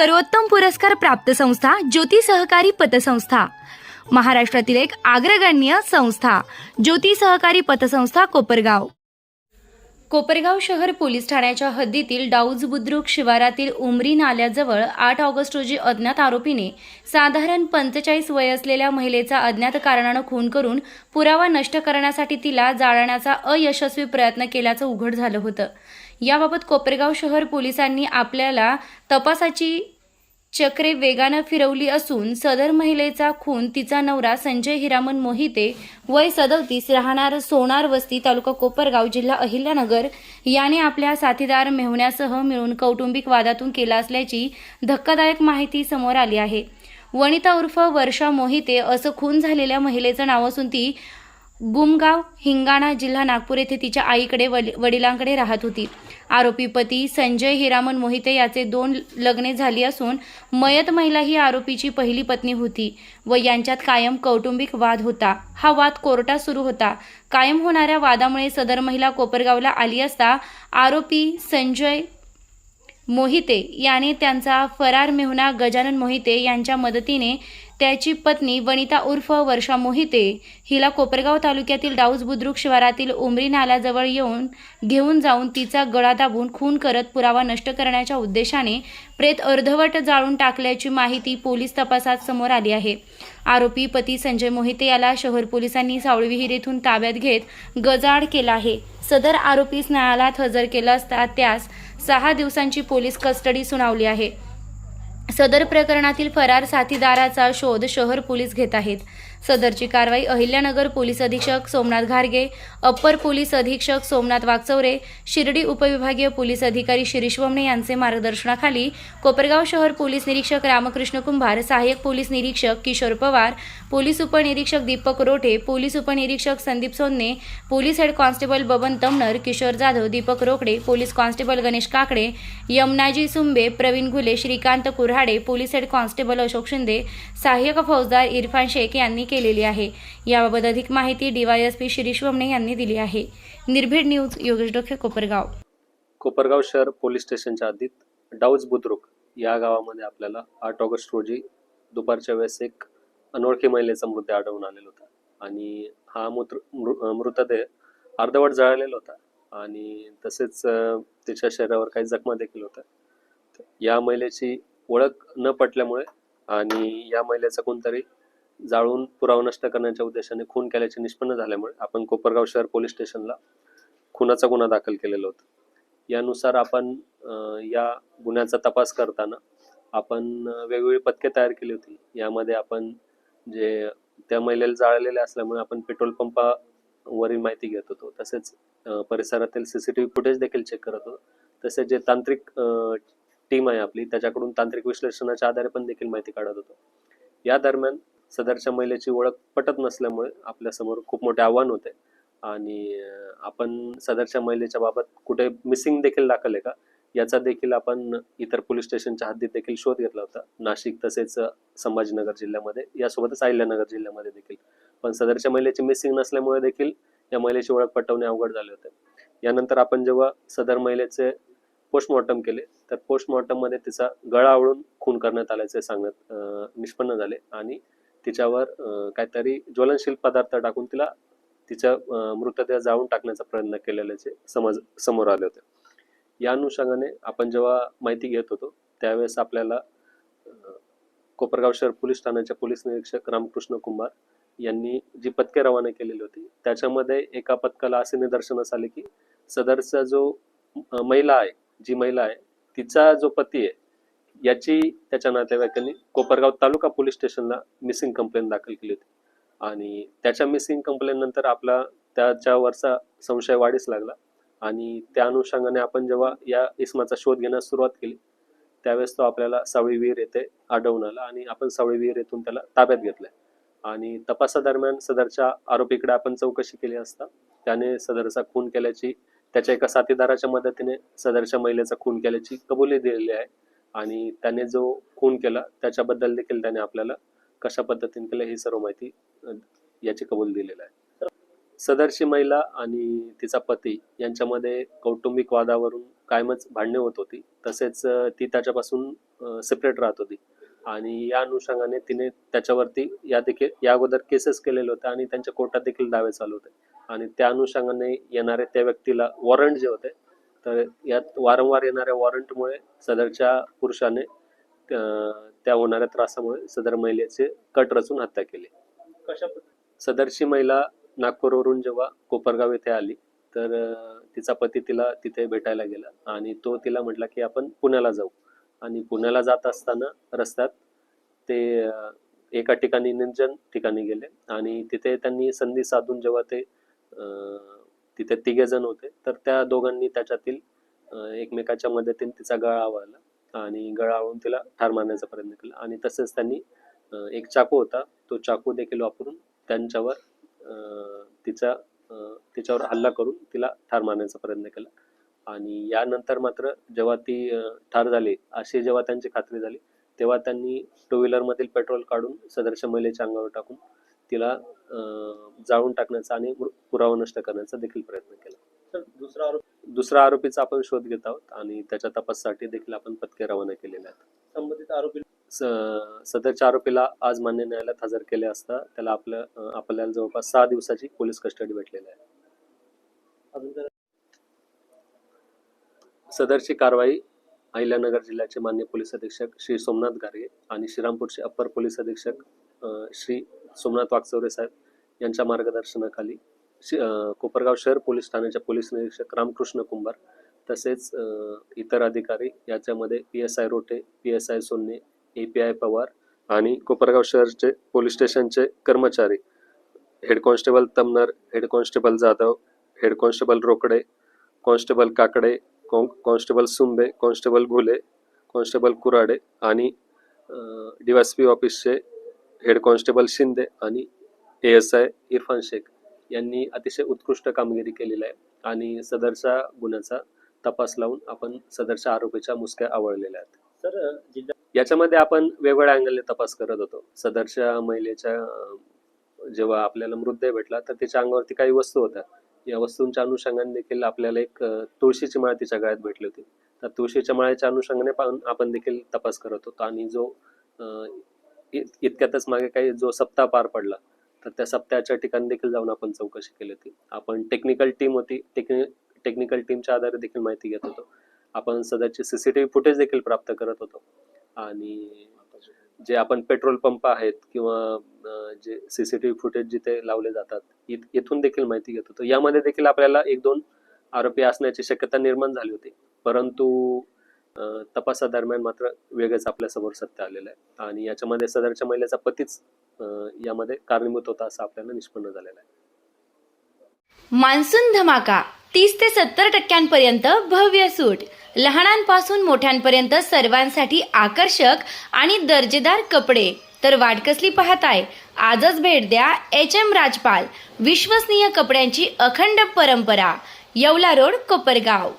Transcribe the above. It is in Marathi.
सर्वोत्तम पुरस्कार प्राप्त संस्था ज्योती सहकारी पतसंस्था. महाराष्ट्रातील एक अग्रगण्य संस्था ज्योती सहकारी पतसंस्था कोपरगाव. कोपरगाव शहर पोलीस ठाण्याच्या हद्दीतील डाऊज बुद्रुक शिवारातील उमरी नाल्याजवळ आठ ऑगस्ट रोजी अज्ञात आरोपीने साधारण पंचेचाळीस वय असलेल्या महिलेचा अज्ञात कारणानं खून करून पुरावा नष्ट करण्यासाठी तिला जाळण्याचा अयशस्वी प्रयत्न केल्याचं उघड झालं होतं. याबाबत कोपरगाव शहर पोलिसांनी आपल्याला तपासाची चक्रे वेगानं फिरवली असून सदर महिलेचा खून तिचा नवरा संजय हिरामन मोहिते वय सदवतीस राहणार सोनार वस्ती तालुका कोपरगाव जिल्हा अहिल्यानगर याने आपल्या साथीदार मेहण्यासह मिळून कौटुंबिक वादातून केला असल्याची धक्कादायक माहिती समोर आली आहे. वनिता उर्फ वर्षा मोहिते असं खून झालेल्या महिलेचं नाव असून ती गुमगाव हिंगाणा जिल्हा नागपूर येथे तिच्या आईकडे वडिलांकडे राहत होती. आरोपी पती संजय हिरामन मोहिते याचे दोन लग्ने झाली असून मयत महिला ही आरोपीची पहिली पत्नी होती व यांच्यात कायम कौटुंबिक वाद होता. हा वाद कोर्टात सुरू होता. कायम होणाऱ्या वादामुळे सदर महिला कोपरगावला आली असता आरोपी संजय मोहिते याने त्यांचा फरार मेहुना गजानन मोहिते यांच्या मदतीने त्याची पत्नी वनिता उर्फ वर्षा मोहिते हिला कोपरगाव तालुक्यातील डाऊज बुद्रुक शिवारातील उमरी नाल्याजवळ येऊन घेऊन जाऊन तिचा गळा दाबून खून करत पुरावा नष्ट करण्याच्या उद्देशाने प्रेत अर्धवट जाळून टाकल्याची माहिती पोलीस तपासात समोर आली आहे. आरोपी पती संजय मोहिते याला शहर पोलिसांनी सावळी येथून ताब्यात घेत गजाड केला आहे. सदर आरोपीस न्यायालयात हजर केलं असता त्यास सहा दिवसांची पोलीस कस्टडी सुनावली आहे. सदर प्रकरणातील फरार साथीदाराचा शोध शहर पोलीस घेत आहेत. सदरची कारवाई अहिल्यानगर पोलीस अधीक्षक सोमनाथ घारगे अप्पर पोलीस अधीक्षक सोमनाथ वागचौरे शिर्डी उपविभागीय पोलीस अधिकारी शिरीष वमणे यांचे मार्गदर्शनाखाली कोपरगाव शहर पोलीस निरीक्षक रामकृष्ण कुंभार सहाय्यक पोलीस निरीक्षक किशोर पवार पोलीस उपनिरीक्षक दीपक रोठे पोलीस उपनिरीक्षक Sandeep Sonne police head constable Baban Tamnar Kishor Jadhav Deepak Rokade police constable Ganesh Kakade Yamnaji Sumbe Pravin Ghule Shrikant Kurhade police head constable Ashok Shinde सहाय्यक फौजदार इरफान शेख यांनी केलेली आहे. याबाबत अधिक माहिती डीवायएसपी शिरीष वमणे यांनी दिली आहे. निर्भीड न्यूज योगेश डोखे कोपरगाव. कोपरगाव शहर पोलीस स्टेशनच्या हद्दीत डाऊज बुद्रुक या गावामध्ये आपल्याला आठ ऑगस्ट रोजी दुपारच्या वेळेस एक अनोळखी महिलेचा मृतदेह आढळून आलेला होता. आणि हा मूत्र मृ- मृतदेह अर्धवट जळालेला होता. आणि तसेच तिच्या शरीरावर काही जखमा देखील होत्या. या महिलेची ओळख न पटल्यामुळे आणि या महिलेचा कोणतरी जाळून पुरावा नष्ट करण्याच्या उद्देशाने खून केल्याचे निष्पन्न झाल्यामुळे आपण कोपरगाव शहर पोलीस स्टेशनला खुनाचा गुन्हा दाखल केलेला होता. यानुसार आपण या गुन्ह्याचा तपास करताना आपण वेगवेगळी पथके तयार केली होती. यामध्ये आपण जे त्या महिलेला जाळलेले असल्यामुळे आपण पेट्रोल पंपावरील माहिती घेत होतो. तसेच परिसरातील सीसीटीव्ही फुटेज देखील चेक करत होतो. तसेच जे तांत्रिक टीम आहे आपली त्याच्याकडून तांत्रिक विश्लेषणाच्या आधारे पण देखील माहिती काढत होतो. या दरम्यान सदरच्या महिलेची ओळख पटत नसल्यामुळे आपल्यासमोर खूप मोठे आव्हान होते. आणि आपण सदरच्या महिलेच्या बाबत कुठे मिसिंग देखील दाखल आहे का? याचा देखील आपण इतर पोलीस स्टेशनच्या हद्दीत देखील शोध घेतला होता. नाशिक तसेच संभाजीनगर जिल्ह्यामध्ये यासोबतच अहिल्यानगर जिल्ह्यामध्ये देखील. पण सदरच्या महिलेची मिसिंग नसल्यामुळे देखील या महिलेची ओळख पटवणे अवघड झाले होते. यानंतर आपण जेव्हा सदर महिलेचे पोस्टमॉर्टम केले तर पोस्टमॉर्टममध्ये तिचा गळा आवळून खून करण्यात आल्याचे सांगण्यात निष्पन्न झाले. आणि तिच्यावर काहीतरी ज्वलनशील पदार्थ टाकून तिला तिचा मृतदेह जाळून टाकण्याचा प्रयत्न केलेल्याचे समज समोर आले होते. या अनुषंगाने आपण जेव्हा माहिती घेत होतो त्यावेळेस आपल्याला कोपरगाव शहर पोलीस ठाण्याचे पोलीस निरीक्षक रामकृष्ण कुंभार यांनी जी पथके रवाना केलेली होती त्याच्यामध्ये एका पथकाला असे निदर्शनास आले की सदरचा जो महिला आहे जी महिला आहे तिचा जो पती आहे याची त्याच्या नातेवाईकांनी कोपरगाव तालुका पोलीस स्टेशनला मिसिंग कंप्लेंट दाखल केली होती. आणि त्याच्या मिसिंग कंप्लेंट नंतर आपला त्याच्यावरचा संशय वाढीस लागला. आणि त्या अनुषंगाने आपण जेव्हा या इसमाचा शोध घेण्यास सुरुवात केली त्यावेळेस तो आपल्याला सावळी विहीर येथे आढळून आला आणि आपण सावळी विहीर येथून त्याला ताब्यात घेतलंय. आणि तपासादरम्यान सदरच्या आरोपीकडे आपण चौकशी केली असता त्याने सदरचा खून केल्याची त्याच्या एका साथीदाराच्या मदतीने सदरच्या महिलेचा खून केल्याची कबुली दिलेली आहे. आणि त्याने जो खून केला त्याच्याबद्दल देखील त्याने आपल्याला कशा पद्धतीने केलं ही सर्व माहिती याची कबूल दिलेला आहे. सदरची महिला आणि तिचा पती यांच्यामध्ये कौटुंबिक वादावरून कायमच भांडणे होत होती. तसेच ती त्याच्यापासून सेपरेट राहत होती. आणि या अनुषंगाने तिने त्याच्यावरती या देखील या अगोदर केसेस केलेले होते आणि त्यांच्या कोर्टात देखील दावे चालू होते. आणि त्या अनुषंगाने येणारे त्या व्यक्तीला वॉरंट जे होते तर यात वारंवार येणाऱ्या वॉरंटमुळे सदरच्या पुरुषाने त्या होणाऱ्या त्रासामुळे सदर महिलेचे कट रचून हत्या केली. कशा सदरची महिला नागपूरवरून जेव्हा कोपरगाव येथे आली तर तिचा पती तिला तिथे भेटायला गेला आणि तो तिला म्हटला की आपण पुण्याला जाऊ. आणि पुण्याला जात असताना रस्त्यात ते एका ठिकाणी निर्जन ठिकाणी गेले आणि तिथे त्यांनी संधी साधून जेव्हा ते तिथे तिघे जण होते. तर त्या दोघांनी त्याच्यातील एकमेकाच्या मदतीने तिचा गळा आवळला आणि गळा आवळून तिला ठार मारण्याचा प्रयत्न केला. आणि तसेच त्यांनी एक चाकू होता. तो चाकू देखील वापरून त्यांच्यावर तिचा तिच्यावर हल्ला करून तिला ठार मारण्याचा प्रयत्न केला. आणि यानंतर मात्र जेव्हा ती ठार झाली अशी जेव्हा त्यांची खात्री झाली तेव्हा त्यांनी टू व्हीलर मधील पेट्रोल काढून सदरच्या महिलेच्या अंगावर टाकून तिला जाळून टाकण्याचा आणि पुरावा नष्ट करण्याचा देखील प्रयत्न केला. सर दुसरा आरोप? दुसरा आरोपीचा आपण शोध घेत आहोत आणि त्याच्या तपासासाठी देखील आपण पथके रवाना केलेले आहेत. संबंधित आरोपी? सदरच्या आरोपीला आज मान्य न्यायालयात हजर केले असता त्याला आपल्या आपल्याला जवळपास सहा दिवसाची पोलीस कस्टडी भेटलेली आहे. सदरची कारवाई अहिल्यानगर जिल्ह्याचे मान्य पोलीस अधीक्षक श्री सोमनाथ गारगे आणि श्रीरामपूरचे अप्पर पोलीस अधीक्षक श्री सोमनाथ वागचौरे साहेब यांच्या मार्गदर्शनाखाली कोपरगाव शहर पोलीस ठाण्याच्या पोलीस निरीक्षक रामकृष्ण कुंभार तसेच इतर अधिकारी याच्यामध्ये P S I Rote P S I Sonne A P I Pawar आणि कोपरगाव शहरचे पोलीस स्टेशनचे कर्मचारी head constable Tamnar head constable Jadhav head constable Rokade constable Kakade constable Sumbe constable Ghule constable Kurade आणि डीवायसपी ऑफिसचे हेड कॉन्स्टेबल शिंदे आणि A S I Irfan Shaikh यांनी अतिशय उत्कृष्ट कामगिरी केलेली आहे आणि सदरच्या गुन्ह्याचा तपास लावून आपण सदरच्या आरोपीच्या मुसक्या आवळलेल्या आहेत. सर जिल्हा याच्यामध्ये आपण वेगवेगळ्या अँगलने तपास करत होतो. सदरच्या महिलेच्या जेव्हा आपल्याला मृतदेह भेटला तर तिच्या अंगावरती काही वस्तू होत्या. या वस्तूंच्या अनुषंगाने देखील आपल्याला एक तुळशीची माळ तिच्या गळ्यात भेटली होती. तर तुळशीच्या माळ्याच्या अनुषंगाने पण आपण देखील तपास करत होतो आणि जो इतक्यातच मागे काही जो सप्ताह पार पडला तर त्या सप्ताहाच्या ठिकाणी देखील जाऊन आपण चौकशी केली होती. आपण टेक्निकल टीम होती टेक्नि टेक्निकल टीमच्या आधारे देखील माहिती घेत होतो. आपण सध्याचे सीसीटीव्ही फुटेज देखील प्राप्त करत होतो. आणि जे आपण पेट्रोल पंप आहेत किंवा जे सीसीटीव्ही फुटेज जिथे लावले जातात इत- इथून देखील माहिती घेत होतो. यामध्ये देखील आपल्याला एक दोन आरोपी असण्याची शक्यता निर्माण झाली होती. परंतु तपासादरम्यान मात्र वेगळंच आपल्यासमोर सत्य आलेलं आहे. आणि याच्यामध्ये सदरच्या महिलेचा पतीच यामध्ये कारणीभूत होता असं आपल्याला निष्पन्न झालेलं आहे. मान्सून धमाका तीस ते सत्तर टक्क्यांपर्यंत भव्य सूट. लहानांपासून मोठ्यांपर्यंत सर्वांसाठी आकर्षक आणि दर्जेदार कपडे. तर वाटकसली पाहताय? आजच भेट द्या एच एम राजपाल विश्वसनीय कपड्यांची अखंड परंपरा. येवला रोड कोपरगाव.